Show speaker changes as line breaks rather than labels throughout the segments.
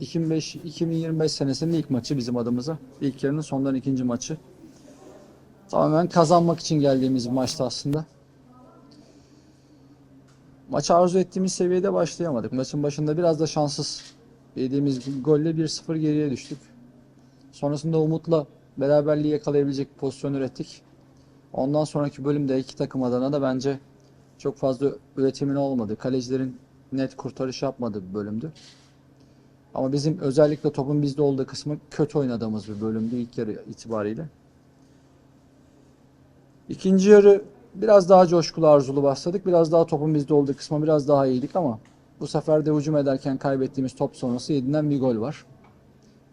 2005 2025 senesinin ilk maçı bizim adımıza. İlk yarının sondan ikinci maçı. Tamamen kazanmak için geldiğimiz bir maçtı aslında. Maçı arzu ettiğimiz seviyede başlayamadık. Maçın başında biraz da şanssız yediğimiz golle 1-0 geriye düştük. Sonrasında Umut'la beraberliği yakalayabilecek bir pozisyon ürettik. Ondan sonraki bölümde iki takım adına da bence çok fazla üretimin olmadı. Kalecilerin net kurtarış yapmadığı bir bölümdü. Ama bizim özellikle topun bizde olduğu kısmı kötü oynadığımız bir bölümdü ilk yarı itibariyle. İkinci yarı biraz daha coşkulu arzulu başladık. Biraz daha topun bizde olduğu kısma biraz daha iyiydik ama bu sefer de hücum ederken kaybettiğimiz top sonrası yediğinden bir gol var.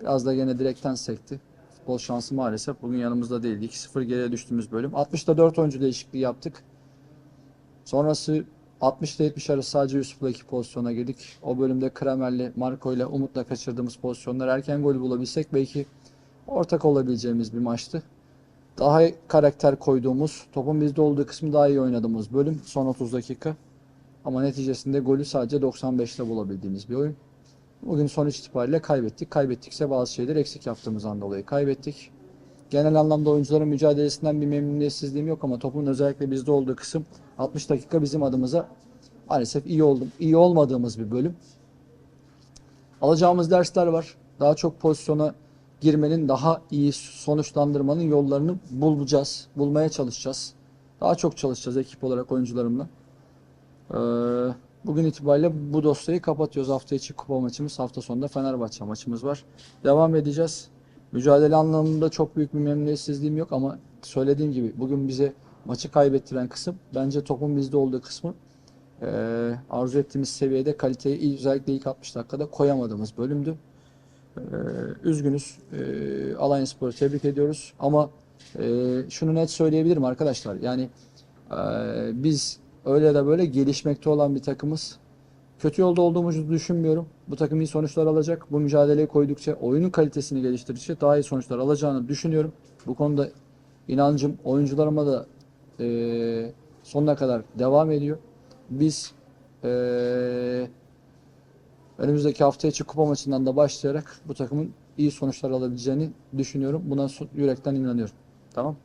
Biraz da gene direkten sekti. Futbol şansı maalesef bugün yanımızda değildi. 2-0 geriye düştüğümüz bölüm. 60'ta 4 oyuncu değişikliği yaptık. Sonrası 60 ile 70 arası sadece Yusuf'la iki pozisyona girdik. O bölümde Kramer'le, Marco ile Umut'la kaçırdığımız pozisyonlar erken gol bulabilsek belki ortak olabileceğimiz bir maçtı. Daha karakter koyduğumuz, topun bizde olduğu kısmı daha iyi oynadığımız bölüm son 30 dakika. Ama neticesinde golü sadece 95'te bulabildiğimiz bir oyun. Bugün sonuç itibariyle kaybettik. Kaybettikse bazı şeyleri eksik yaptığımızdan dolayı kaybettik. Genel anlamda oyuncuların mücadelesinden bir memnuniyetsizliğim yok ama topun özellikle bizde olduğu kısım 60 dakika bizim adımıza maalesef iyi oldum. iyi olmadığımız bir bölüm. Alacağımız dersler var. Daha çok pozisyona girmenin, daha iyi sonuçlandırmanın yollarını bulacağız. Bulmaya çalışacağız. Daha çok çalışacağız ekip olarak oyuncularımla. Ee, bugün itibariyle bu dosyayı kapatıyoruz. Hafta içi kupa maçımız, hafta sonunda Fenerbahçe maçımız var. Devam edeceğiz. Mücadele anlamında çok büyük bir memnuniyetsizliğim yok ama söylediğim gibi bugün bize maçı kaybettiren kısım bence topun bizde olduğu kısmı ee, arzu ettiğimiz seviyede kaliteyi özellikle ilk 60 dakikada koyamadığımız bölümdü. Ee, üzgünüz. Ee, Alanyaspor'u tebrik ediyoruz ama e, şunu net söyleyebilirim arkadaşlar. Yani e, biz öyle de böyle gelişmekte olan bir takımız. Kötü yolda olduğumuzu düşünmüyorum. Bu takım iyi sonuçlar alacak. Bu mücadeleyi koydukça, oyunun kalitesini geliştirdikçe daha iyi sonuçlar alacağını düşünüyorum. Bu konuda inancım oyuncularıma da e, sonuna kadar devam ediyor. Biz e, önümüzdeki hafta içi kupa maçından da başlayarak bu takımın iyi sonuçlar alabileceğini düşünüyorum. Buna yürekten inanıyorum. Tamam.